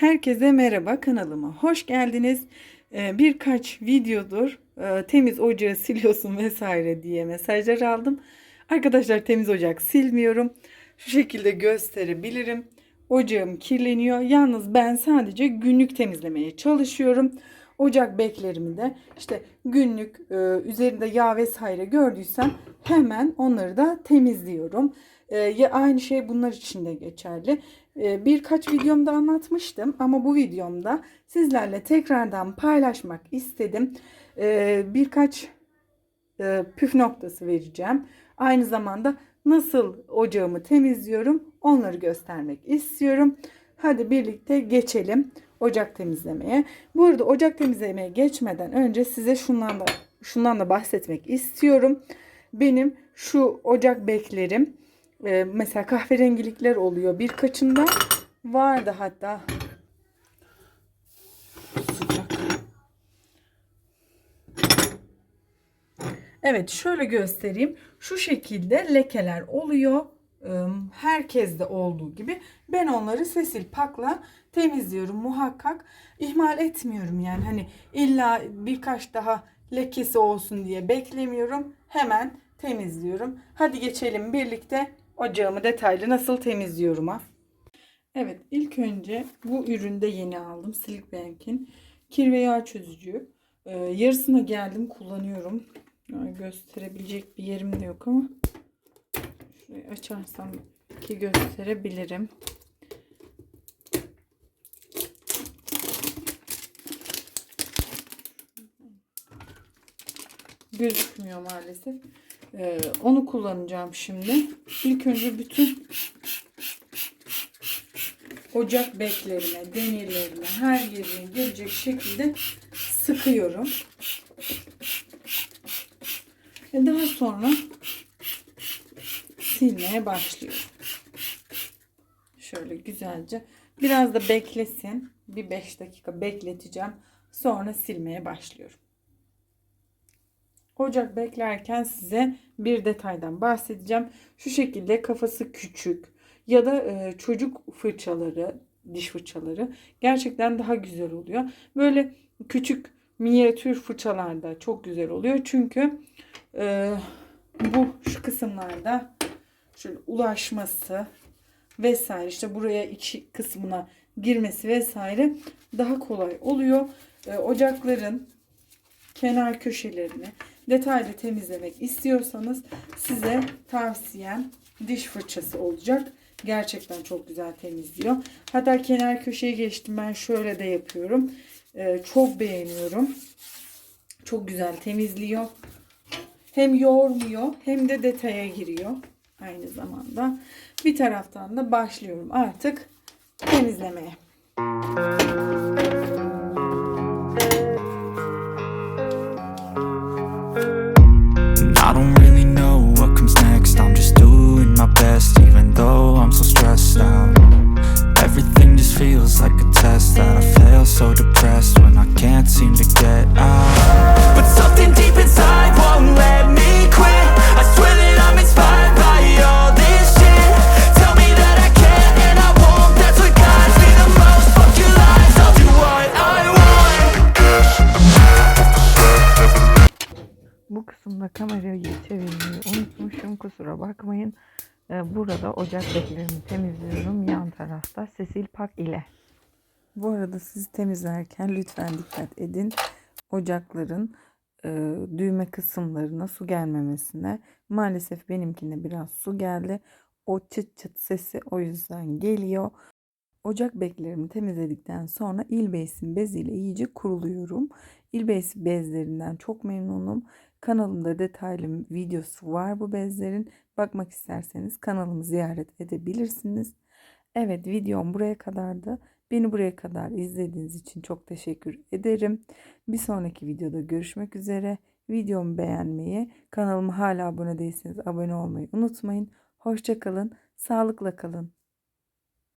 Herkese merhaba kanalıma hoş geldiniz. Ee, birkaç videodur e, temiz ocağı siliyorsun vesaire diye mesajlar aldım. Arkadaşlar temiz ocak silmiyorum. Şu şekilde gösterebilirim. Ocağım kirleniyor. Yalnız ben sadece günlük temizlemeye çalışıyorum. Ocak beklerimi de işte günlük e, üzerinde yağ vesaire gördüysem hemen onları da temizliyorum. E, aynı şey bunlar için de geçerli. E, birkaç videomda anlatmıştım ama bu videomda sizlerle tekrardan paylaşmak istedim. E, birkaç e, püf noktası vereceğim. Aynı zamanda nasıl ocağımı temizliyorum onları göstermek istiyorum. Hadi birlikte geçelim ocak temizlemeye. Bu arada ocak temizlemeye geçmeden önce size şundan da şundan da bahsetmek istiyorum. Benim şu ocak beklerim e, mesela kahverengilikler oluyor. Birkaçında vardı hatta sıcak. Evet şöyle göstereyim. Şu şekilde lekeler oluyor. Herkeste olduğu gibi ben onları sesil pakla temizliyorum muhakkak. ihmal etmiyorum yani hani illa birkaç daha lekesi olsun diye beklemiyorum. Hemen temizliyorum. Hadi geçelim birlikte ocağımı detaylı nasıl temizliyorum ha. Evet ilk önce bu üründe yeni aldım Silkbank'in kir ve yağ çözücü. Ee, yarısına geldim kullanıyorum. Yani gösterebilecek bir yerim de yok ama şurayı açarsam ki gösterebilirim. Gözükmüyor maalesef. Ee, onu kullanacağım şimdi. İlk önce bütün ocak beklerine, demirlerine, her yerine gelecek şekilde sıkıyorum. Ve daha sonra silmeye başlıyorum. Şöyle güzelce. Biraz da beklesin. Bir 5 dakika bekleteceğim. Sonra silmeye başlıyorum. Ocak beklerken size bir detaydan bahsedeceğim. Şu şekilde kafası küçük ya da e, çocuk fırçaları, diş fırçaları gerçekten daha güzel oluyor. Böyle küçük minyatür fırçalarda çok güzel oluyor. Çünkü e, bu şu kısımlarda şöyle ulaşması vesaire işte buraya içi kısmına girmesi vesaire daha kolay oluyor. E, ocakların kenar köşelerini detaylı temizlemek istiyorsanız size tavsiyem diş fırçası olacak. Gerçekten çok güzel temizliyor. Hatta kenar köşeye geçtim. Ben şöyle de yapıyorum. Ee, çok beğeniyorum. Çok güzel temizliyor. Hem yoğurmuyor hem de detaya giriyor. Aynı zamanda. Bir taraftan da başlıyorum artık temizlemeye. Can't seem to get out. But something deep inside won't let me quit. I swear that I'm inspired by all this shit. Tell me that I can't and I won't. That's what guides me the most. Fuck your lies, I'll do what I want. Bu kısımda kamerayı çevirmeyi unutmuşum. Kusura bakmayın. Ee, Burada ocak beklerimi temizliyorum. Yan tarafta Sesil Pak ile. Bu arada sizi temizlerken lütfen dikkat edin. Ocakların e, düğme kısımlarına su gelmemesine. Maalesef benimkine biraz su geldi. O çıt çıt sesi o yüzden geliyor. Ocak beklerimi temizledikten sonra ilbeysin beziyle iyice kuruluyorum. İlbeysi bezlerinden çok memnunum. Kanalımda detaylı videosu var bu bezlerin. Bakmak isterseniz kanalımı ziyaret edebilirsiniz. Evet videom buraya kadardı. Beni buraya kadar izlediğiniz için çok teşekkür ederim. Bir sonraki videoda görüşmek üzere. Videomu beğenmeyi, kanalıma hala abone değilseniz abone olmayı unutmayın. Hoşçakalın, sağlıkla kalın.